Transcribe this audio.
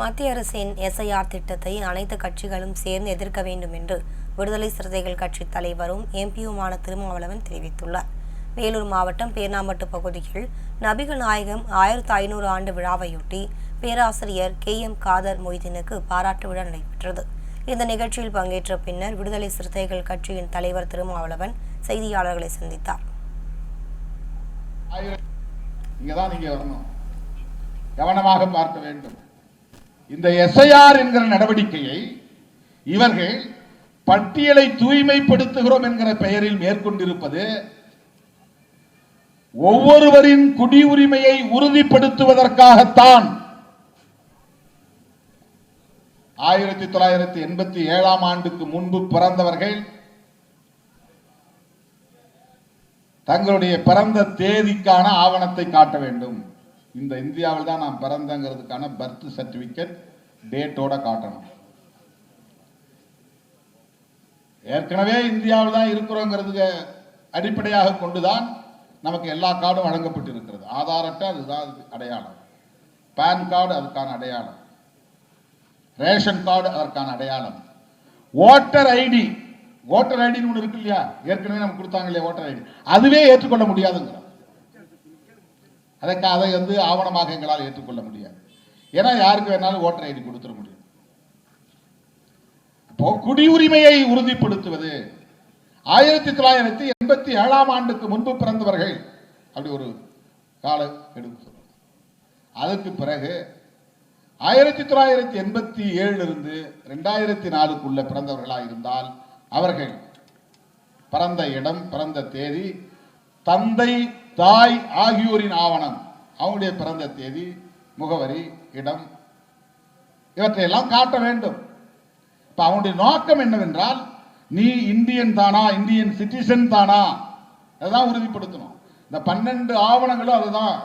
மத்திய அரசின் எஸ்ஐஆர் திட்டத்தை அனைத்து கட்சிகளும் சேர்ந்து எதிர்க்க வேண்டும் என்று விடுதலை சிறுத்தைகள் கட்சி தலைவரும் எம்பியுமான திருமாவளவன் தெரிவித்துள்ளார். வேலூர் மாவட்டம் பேர்ணாம்பட்டு பகுதியில் நபிகள் நாயகம் ஆயிரத்து ஐநூறு ஆண்டு விழாவையொட்டி பேராசிரியர் கே எம் காதர் மொய்தீனுக்கு பாராட்டு விழா நடைபெற்றது. இந்த நிகழ்ச்சியில் பங்கேற்ற பின்னர் விடுதலை சிறுத்தைகள் கட்சியின் தலைவர் திருமாவளவன் செய்தியாளர்களை சந்தித்தார். இங்க நீங்க வரணும். கவனமாக பார்க்க வேண்டும். இந்த எஸ்ஐஆர் என்கிற நடவடிக்கையை இவர்கள் பட்டியலை தூய்மைப்படுத்துகிறோம் என்கிற பெயரில் மேற்கொண்டிருப்பது ஒவ்வொருவரின் குடியுரிமையை உறுதிப்படுத்துவதற்காகத்தான். ஆயிரத்தி தொள்ளாயிரத்தி எண்பத்தி ஏழாம் ஆண்டுக்கு முன்பு பிறந்தவர்கள் தங்களுடைய பிறந்த தேதிக்கான ஆவணத்தை காட்ட வேண்டும். இந்த இந்தியாவில் தான் நான் பிறந்தங்கிறதுக்கான பர்த் சர்டிபிகேட் டேட்டோட காட்டணும். ஏற்கனவே இந்தியாவில் தான் இருக்கிறோங்கிறதுக்கு அடிப்படையாக கொண்டுதான் நமக்கு எல்லா கார்டும் வழங்கப்பட்டிருக்கிறது. ஆதார் அட்டை அதுதான் அடையாளம். பேன் கார்டு அதுக்கான அடையாளம். ரேஷன் கார்டு அதற்கான அடையாளம். ஓட்டர் ஐடி ஓட்டர் ஐடின்னு ஒன்று இருக்கு இல்லையா? ஏற்கனவே நமக்கு கொடுத்தாங்க இல்லையா ஓட்டர் ஐடி அதுவே ஏற்றுக்கொள்ள முடியாதுங்க அதை அதை வந்து ஆவணமாக எங்களால் ஏற்றுக்கொள்ள முடியாது. ஏன்னா யாருக்கு வேணாலும் ஓட்டர் ஐடி கொடுத்துட முடியும். இப்போ குடியுரிமையை உறுதிப்படுத்துவது ஆயிரத்தி தொள்ளாயிரத்தி எண்பத்தி ஏழாம் ஆண்டுக்கு முன்பு பிறந்தவர்கள் அப்படி ஒரு கால எடுப்பு அதற்கு அதுக்கு பிறகு ஆயிரத்தி தொள்ளாயிரத்தி எண்பத்தி ஏழிலிருந்து ரெண்டாயிரத்தி நாலுக்குள்ள பிறந்தவர்களாக இருந்தால் அவர்கள் பிறந்த இடம் பிறந்த தேதி தந்தை தாய் ஆகியோரின் ஆவணம். அவங்களுடைய பிறந்த தேதி முகவரி இடம் இவற்றையெல்லாம் காட்ட வேண்டும். இப்ப அவனுடைய நோக்கம் என்னவென்றால் நீ இந்தியன் தானா இந்தியன் சிட்டிசன் தானா? அதான் உறுதிப்படுத்தணும். இந்த பன்னெண்டு ஆவணங்களும் அதுதான்.